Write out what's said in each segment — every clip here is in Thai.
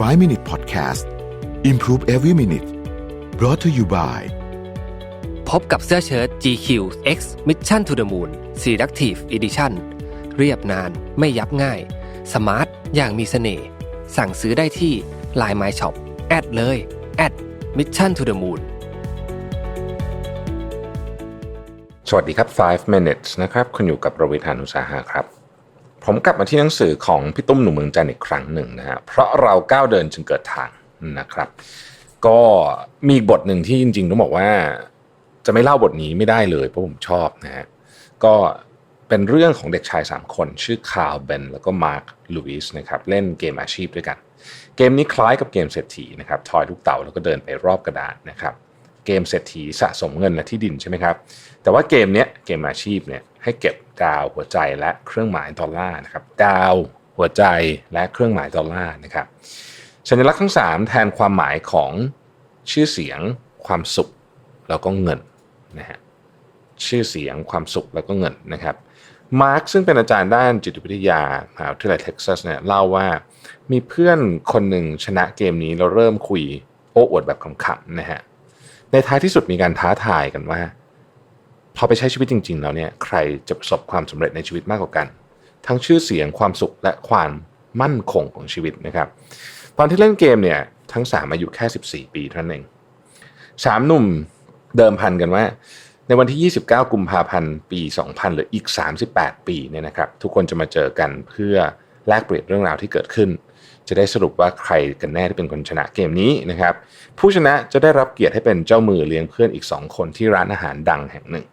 5 Minute Podcast Improve Every Minute brought to you by พบกับเสื้อเชิ้ต GQ X Mission to the Moon Selective Edition เรียบนานไม่ยับง่าย สมาร์ท อย่างมีเสน่ห์ สั่งซื้อได้ที่ Line My Shop แอดเลยแอด Mission to the Moon สวัสดีครับ 5 minutes นะครับ คุณอยู่กับประวิทยานุสาหะครับ ผมกลับมาที่หนังสือของพี่ตุ้มหนุ่มเมืองจันอีกครั้งหนึ่งนะฮะเพราะเราก้าวเดินจึงเกิดทางนะครับ ก็มีบทหนึ่งที่จริงๆต้องบอกว่า จะไม่เล่าบทนี้ไม่ได้เลยเพราะผมชอบนะฮะก็เป็นเรื่องของเด็กชาย 3 คน ชื่อคาร์ลเบนแล้วก็มาร์คลูอิสนะครับเล่นเกมอาชีพด้วยกัน เกมนี้คล้ายกับเกมเศรษฐีนะครับทอยลูกเต่าแล้วก็เดินไปรอบกระดานนะครับเกมเศรษฐีสะสมเงินและที่ดินใช่ไหมครับแต่ว่าเกมเนี้ยเกมอาชีพเนี่ย ให้เก็บดาวหัวใจและเครื่องหมายดอลลาร์นะครับดาวหัวใจและเครื่องหมายดอลลาร์นะครับสัญลักษณ์ทั้ง 3 แทนความหมายของชื่อเสียงความสุขแล้วก็เงินนะฮะชื่อเสียงความสุขแล้วก็เงินนะครับมาร์คซึ่งเป็นอาจารย์ด้านจิตวิทยามหาวิทยาลัยเท็กซัสเนี่ยเล่าว่ามีเพื่อนคนหนึ่งชนะเกมนี้เราเริ่มคุยโอ้อวดแบบขำๆนะฮะในท้ายที่สุดมีการท้าทายกันว่า พอไปใช้ชีวิตจริง ๆ แล้วเนี่ยใครจะประสบความสำเร็จในชีวิตมากกว่ากัน ทั้งชื่อเสียงความสุขและความมั่นคงของชีวิตนะครับ ตอนที่เล่นเกมเนี่ยทั้ง 3 อายุแค่ 14 ปีเท่านั้นเองสามหนุ่มเดิมพันกันว่า ในวันที่ 29 กุมภาพันธ์ ปี 2000 หรืออีก 38 ปีเนี่ยนะครับ ทุกคนจะมาเจอกันเพื่อแลกเปลี่ยนเรื่องราวที่เกิดขึ้น จะได้สรุปว่าใครกันแน่ที่เป็นคนชนะเกมนี้นะครับ ผู้ชนะจะได้รับเกียรติให้เป็นเจ้ามือเลี้ยงเพื่อนอีก 2 คนที่ร้านอาหารดังแห่งหนึ่ง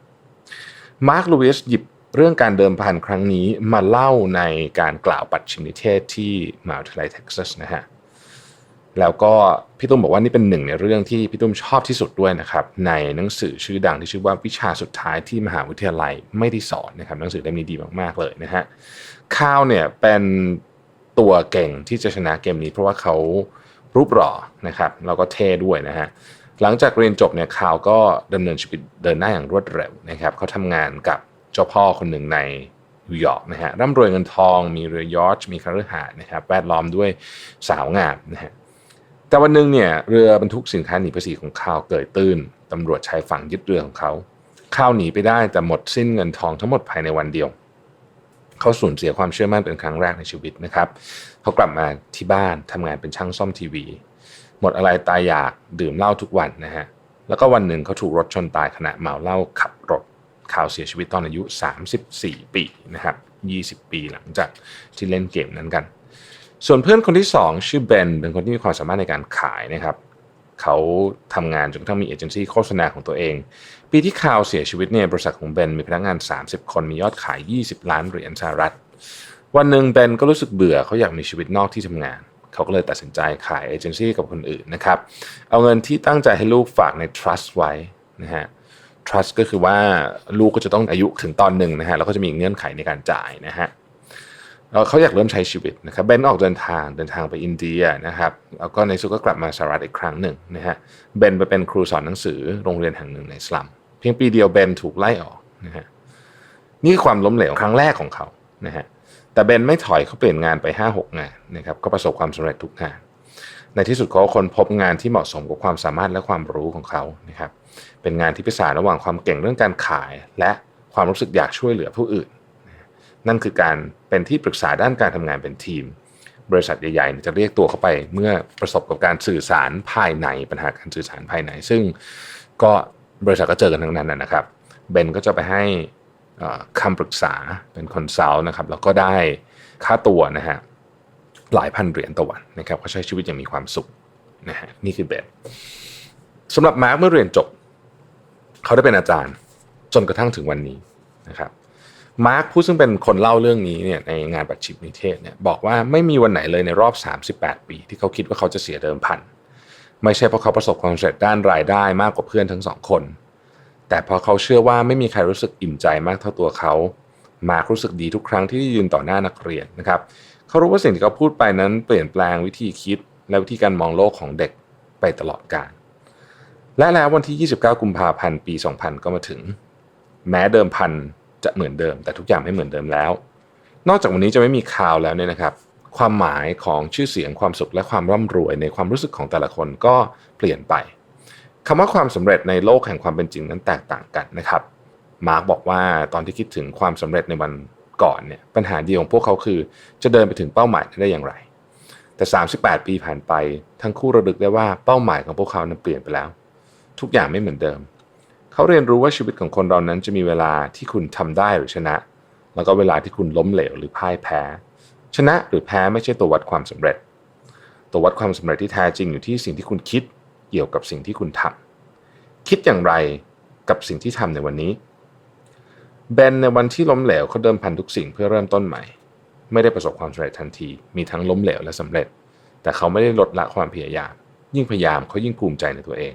มาร์คลูอิสหยิบเรื่องการเดิมพันครั้งนี้มาเล่าในการกล่าวปัดชิมนิเทศที่มหาวิทยาลัยเท็กซัสนะฮะแล้วก็พี่ตุ้มบอกว่านี่เป็นหนึ่งในเรื่องที่พี่ตุ้มชอบที่สุดด้วยนะครับ ในหนังสือชื่อดังที่ชื่อว่าวิชาสุดท้ายที่มหาวิทยาลัยไม่ได้สอนนะครับหนังสือเล่มนี้ดีมากๆเลยนะฮะข้าวเนี่ยเป็นตัวเก่งที่จะชนะเกมนี้ เพราะว่าเขารูปหล่อนะครับแล้วก็เท่ด้วยนะฮะ หลังจากเรียนจบเนี่ยข่าวก็ดำเนินชีวิตเดินหน้าอย่างรวดเร็วนะครับเขาทำงานกับเจ้าพ่อคนหนึ่งในนิวยอร์กนะฮะร่ำรวยเงินทองมีเรือยอชมีคารหาสนะครับแวดล้อมด้วยสาวงามนะฮะแต่วันหนึ่งเนี่ยเรือบรรทุกสินค้าหนีภาษีของข้าวเกิดตื้นตำรวจชายฝั่งยึดเรือของเขาข้าวหนีไปได้แต่หมดสิ้นเงินทองทั้งหมดภายในวันเดียว เขาสูญเสียความเชื่อมั่นเป็นครั้งแรกในชีวิตนะครับเขากลับมาที่บ้านทำงานเป็นช่างซ่อมทีวี หมดอะไรตายอยากดื่มเหล้าทุกวันนะฮะแล้วก็วันหนึ่งเขาถูกรถชนตายขณะเมาเหล้าขับรถข่าวเสียชีวิตตอนอายุ 34 ปีนะครับ20 ปีหลังจากที่เล่นเกมนั้นกัน ส่วนเพื่อนคนที่ 2 ชื่อเบนเป็นคนที่มีความสามารถในการขายนะครับเขาทำงานจนกระทั่งมีเอเจนซี่โฆษณาของตัวเอง ปีที่ข่าวเสียชีวิตเนี่ยบริษัทของเบนมีพนักงาน 30 คนมียอดขาย 20 ล้านเหรียญสหรัฐ วันหนึ่งเบนก็รู้สึกเบื่อเขาอยากมีชีวิตนอกที่ทำงาน เขาก็เลยตัดสินใจขายเอเจนซี่กับคนอื่นนะครับ เอาเงินที่ตั้งใจให้ลูกฝากใน trust ไว้นะฮะ trust ก็คือว่าลูกก็จะต้องอายุถึงตอนหนึ่งนะฮะแล้วก็จะมีเงื่อนไขในการจ่ายนะฮะแล้วเขาอยากเริ่มใช้ชีวิตนะครับเบนออกเดินทางเดินทางไปอินเดียนะครับแล้วก็ในสุดก็กลับมาสหรัฐอีกครั้งหนึ่งนะฮะเบนไปเป็นครูสอนหนังสือโรงเรียนแห่งหนึ่งในสลัม เพียงปีเดียวเบนถูกไล่ออกนะฮะนี่คือความล้มเหลวครั้งแรกของเขานะฮะ แต่เบนไม่ถอยเขาเปลี่ยนงานไป 5-6 งานนะครับก็ประสบความสำเร็จทุกงาน ในที่สุดเขาก็คนพบงานที่เหมาะสมกับความสามารถและความรู้ของเขานะครับเป็นงานที่พิสานระหว่างความเก่งเรื่องการขาย และความรู้สึกอยากช่วยเหลือผู้อื่น นั่นคือการเป็นที่ปรึกษาด้านการทำงานเป็นทีม บริษัทใหญ่ๆจะเรียกตัวเข้าไป เมื่อประสบกับการสื่อสารภายในปัญหาการสื่อสารภายใน ซึ่งก็บริษัทก็เจอกันทั้งนั้นนะครับเบนก็จะไปให้ คำปรึกษาเป็นคอนซัลท์นะครับแล้วก็ได้ค่าตัวนะฮะหลายพันเหรียญต่อวันนะครับเขาใช้ชีวิตอย่างมีความสุขนะฮะนี่คือเบนสำหรับมาร์คเมื่อเรียนจบ เขาได้เป็นอาจารย์จนกระทั่งถึงวันนี้นะครับมาร์คผู้ซึ่งเป็นคนเล่าเรื่องนี้เนี่ยในงานปัจฉิมนิเทศเนี่ยบอกว่าไม่มีวันไหนเลยในรอบ 38 ปี ที่เขาคิดว่าเขาจะเสียเดิมพัน ไม่ใช่เพราะเขาประสบความสำเร็จด้านรายได้มากกว่าเพื่อนทั้งสองคน แต่พราะเขาเชื่อว่าไม่มีใครรู้สึกอิ่มใจมากเท่าตัวเขา มาร์ครู้สึกดีทุกครั้งที่ยืนต่อหน้านักเรียนนะครับเขารู้ว่าสิ่งที่เขาพูดไปนั้นเปลี่ยนแปลงวิธีคิด และวิธีการมองโลกของเด็กไปตลอดกาลและแล้ววันที่ 29 กุมภาพันธ์ปี 2000 ก็มาถึง แม้เดิมพันจะเหมือนเดิม แต่ทุกอย่างไม่เหมือนเดิมแล้ว นอกจากวันนี้จะไม่มีข่าวแล้วเนี่ยนะครับ ความหมายของชื่อเสียงความสุขและความร่ำรวยในความรู้สึกของแต่ละคนก็เปลี่ยนไป คำว่าความสำเร็จในโลกแห่งความเป็นจริงนั้นแตกต่างกันนะครับ มาร์กบอกว่าตอนที่คิดถึงความสำเร็จในวันก่อนเนี่ยปัญหาเดียวของพวกเขาคือ จะเดินไปถึงเป้าหมายได้อย่างไร แต่ 38 ปีผ่านไป ทั้งคู่ระลึกได้ว่าเป้าหมายของพวกเขานั้นเปลี่ยนไปแล้ว ทุกอย่างไม่เหมือนเดิม เขาเรียนรู้ว่าชีวิตของคนเรานั้นจะมีเวลาที่คุณทำได้หรือชนะ แล้วก็เวลาที่คุณล้มเหลวหรือพ่ายแพ้ ชนะหรือแพ้ไม่ใช่ตัววัดความสำเร็จ ตัววัดความสำเร็จที่แท้จริงอยู่ที่สิ่งที่คุณคิด เกี่ยวกับสิ่งที่คุณทำคิดอย่างไรกับสิ่งที่ทำในวันนี้เบนในวันที่ล้มเหลวเขาเดิมพันทุกสิ่งเพื่อเริ่มต้นใหม่ ไม่ได้ประสบความสำเร็จทันที มีทั้งล้มเหลวและสำเร็จ แต่เขาไม่ได้ลดละความพยายาม ยิ่งพยายามเขายิ่งภูมิใจในตัวเอง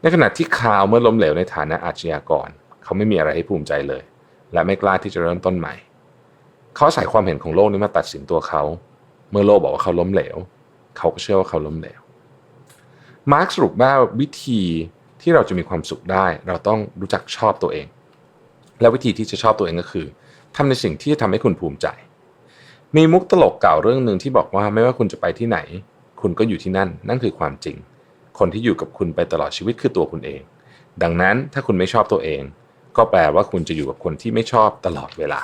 ในขณะที่คาวเมื่อล้มเหลวในฐานะอาชญากร เขาไม่มีอะไรให้ภูมิใจเลย และไม่กล้าที่จะเริ่มต้นใหม่ เขาใส่ความเห็นของโลกนี้มาตัดสินตัวเขา เมื่อโลกบอกว่าเขาล้มเหลว เขาก็เชื่อว่าเขาล้มเหลว มาร์กสรุปว่าวิธีที่เราจะมีความสุขได้ เราต้องรู้จักชอบตัวเอง และวิธีที่จะชอบตัวเองก็คือทำในสิ่งที่จะทำให้คุณภูมิใจ มีมุกตลกเก่าเรื่องหนึ่งที่บอกว่าไม่ว่าคุณจะไปที่ไหน คุณก็อยู่ที่นั่น นั่นคือความจริง คนที่อยู่กับคุณไปตลอดชีวิตคือตัวคุณเอง ดังนั้นถ้าคุณไม่ชอบตัวเอง ก็แปลว่าคุณจะอยู่กับคนที่ไม่ชอบตลอดเวลา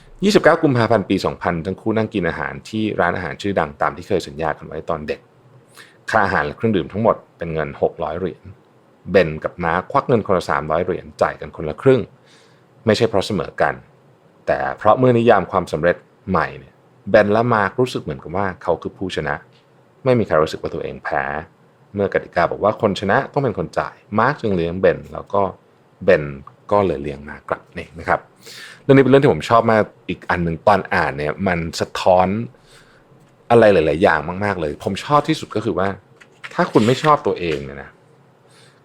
29 กุมภาพันธ์ปี 2000 ทั้งคู่นั่งกินอาหารที่ร้านอาหารชื่อดังตามที่เคยสัญญากันไว้ตอนเด็ก ค่าอาหารและเครื่องดื่มทั้งหมดเป็นเงิน 600 เหรียญเบนกับมาร์คควักเงินคนละ300 เหรียญจ่ายกันคนละครึ่ง ไม่ใช่เพราะเสมอกัน แต่เพราะเมื่อนิยามความสำเร็จใหม่เนี่ยเบนและมาร์ครู้สึกเหมือนกับว่าเขาคือผู้ชนะ ไม่มีใครรู้สึกว่าตัวเองแพ้ เมื่อกติกาบอกว่าคนชนะต้องเป็นคนจ่ายมาร์คจึงเลี้ยงเบนแล้วก็เบนก็เลยเลี้ยงมาร์คกลับนี่นะครับเรื่องนี้เป็นเรื่องที่ผมชอบมากอีกอันหนึ่งตอนอ่านเนี่ยมันสะท้อน อะไรหลาย ๆ อย่างมาก ๆ เลย ผมชอบที่สุดก็คือว่า ถ้าคุณไม่ชอบตัวเองเนี่ยนะ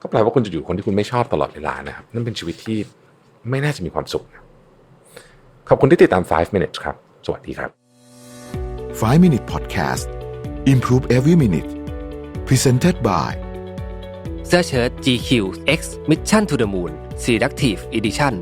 ก็แปลว่าคุณจะอยู่คนที่คุณไม่ชอบตลอดเวลานะครับ นั่นเป็นชีวิตที่ไม่น่าจะมีความสุขนะขอบคุณที่ติดตาม 5 minutes ครับ สวัสดีครับ 5 Minute Podcast Improve Every Minute Presented by เสื้อเชิ้ต GQ X Mission to the Moon Selective Edition